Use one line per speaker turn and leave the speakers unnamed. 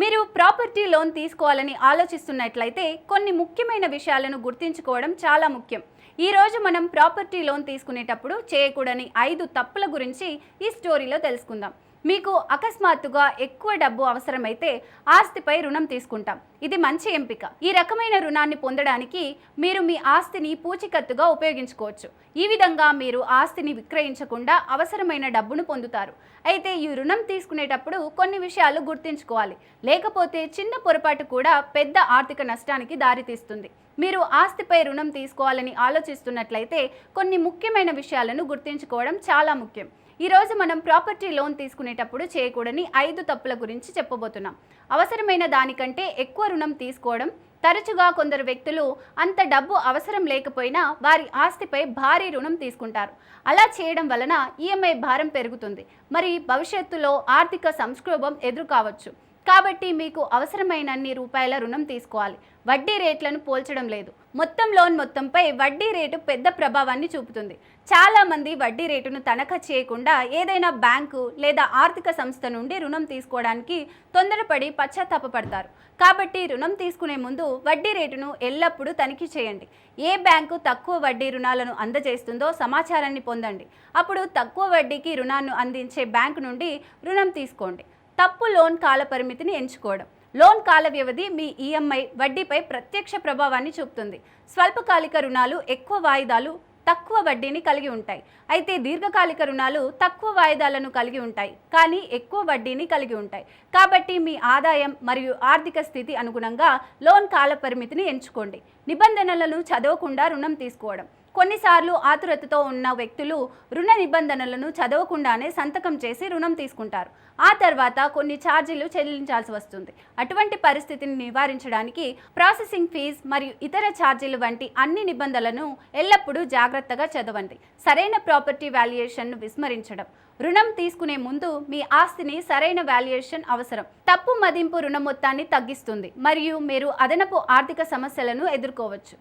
మీరు property loan తీసుకోవాలని ఆలోచిస్తున్నట్లయితే కొన్ని ముఖ్యమైన విషయాలను గుర్తుంచుకోవడం చాలా ముఖ్యం. ఈ రోజు మనం ప్రాపర్టీ లోన్ తీసుకునేటప్పుడు చేయకూడని ఐదు తప్పుల గురించి ఈ స్టోరీలో తెలుసుకుందాం. మీకు అకస్మాత్తుగా ఎక్కువ డబ్బు అవసరమైతే ఆస్తిపై రుణం తీసుకుంటాం. ఇది మంచి ఎంపిక. ఈ రకమైన రుణాన్ని పొందడానికి మీరు మీ ఆస్తిని పూచికత్తుగా ఉపయోగించుకోవచ్చు. ఈ విధంగా మీరు ఆస్తిని విక్రయించకుండా అవసరమైన డబ్బును పొందుతారు. అయితే ఈ రుణం తీసుకునేటప్పుడు కొన్ని విషయాలు గుర్తుంచుకోవాలి. లేకపోతే చిన్న పొరపాటు కూడా పెద్ద ఆర్థిక నష్టానికి దారితీస్తుంది. మీరు ఆస్తిపై రుణం తీసుకోవాలని ఆలోచిస్తున్నట్లయితే కొన్ని ముఖ్యమైన విషయాలను గుర్తుంచుకోవడం చాలా ముఖ్యం. ఈరోజు మనం ప్రాపర్టీ లోన్ తీసుకునేటప్పుడు చేయకూడని ఐదు తప్పుల గురించి చెప్పబోతున్నాం. అవసరమైన దానికంటే ఎక్కువ రుణం తీసుకోవడం తరచుగా కొందరు వ్యక్తులు అంత డబ్బు అవసరం లేకపోయినా వారి ఆస్తిపై భారీ రుణం తీసుకుంటారు. అలా చేయడం వలన ఈఎంఐ భారం పెరుగుతుంది. మరి భవిష్యత్తులో ఆర్థిక సంక్షోభం ఎదురు కావచ్చు కాబట్టి మీకు అవసరమైనన్ని రూపాయల రుణం తీసుకోవాలి. వడ్డీ రేట్లను పోల్చడం లేదు. మొత్తం లోన్ మొత్తంపై వడ్డీ రేటు పెద్ద ప్రభావాన్ని చూపుతుంది. చాలా మంది వడ్డీ రేటును తనఖా చేయకుండా ఏదైనా బ్యాంకు లేదా ఆర్థిక సంస్థ నుండి రుణం తీసుకోవడానికి తొందరపడి పశ్చాత్తాపపడతారు. కాబట్టి రుణం తీసుకునే ముందు వడ్డీ రేటును ఎల్లప్పుడూ తనిఖీ చేయండి. ఏ బ్యాంకు తక్కువ వడ్డీ రుణాలను అందజేస్తుందో సమాచారాన్ని పొందండి. అప్పుడు తక్కువ వడ్డీకి రుణాన్ని అందించే బ్యాంకు నుండి రుణం తీసుకోండి. తప్పు లోన్ కాల పరిమితిని ఎంచుకోవడం. లోన్ కాల వ్యవధి మీ ఈఎంఐ వడ్డీపై ప్రత్యక్ష ప్రభావాన్ని చూపుతుంది. స్వల్పకాలిక రుణాలు ఎక్కువ వాయిదాలు తక్కువ వడ్డీని కలిగి ఉంటాయి. అయితే దీర్ఘకాలిక రుణాలు తక్కువ వాయిదాలను కలిగి ఉంటాయి. కానీ ఎక్కువ వడ్డీని కలిగి ఉంటాయి. కాబట్టి మీ ఆదాయం మరియు ఆర్థిక స్థితి అనుగుణంగా లోన్ కాల పరిమితిని ఎంచుకోండి. నిబంధనలను చదవకుండా రుణం తీసుకోవడం. కొన్నిసార్లు ఆతురతతో ఉన్న వ్యక్తులు రుణ నిబంధనలను చదవకుండానే సంతకం చేసి రుణం తీసుకుంటారు. ఆ తర్వాత కొన్ని ఛార్జీలు చెల్లించాల్సి వస్తుంది. అటువంటి పరిస్థితిని నివారించడానికి ప్రాసెసింగ్ ఫీజ్ మరియు ఇతర ఛార్జీలు వంటి అన్ని నిబంధనలను ఎల్లప్పుడూ జాగ్రత్తగా చదవండి. సరైన ప్రాపర్టీ వాల్యుయేషన్ను విస్మరించడం. రుణం తీసుకునే ముందు మీ ఆస్తిని సరైన వాల్యుయేషన్ అవసరం. తప్పు మదింపు రుణ మొత్తాన్ని తగ్గిస్తుంది మరియు మీరు అదనపు ఆర్థిక సమస్యలను ఎదుర్కోవచ్చు.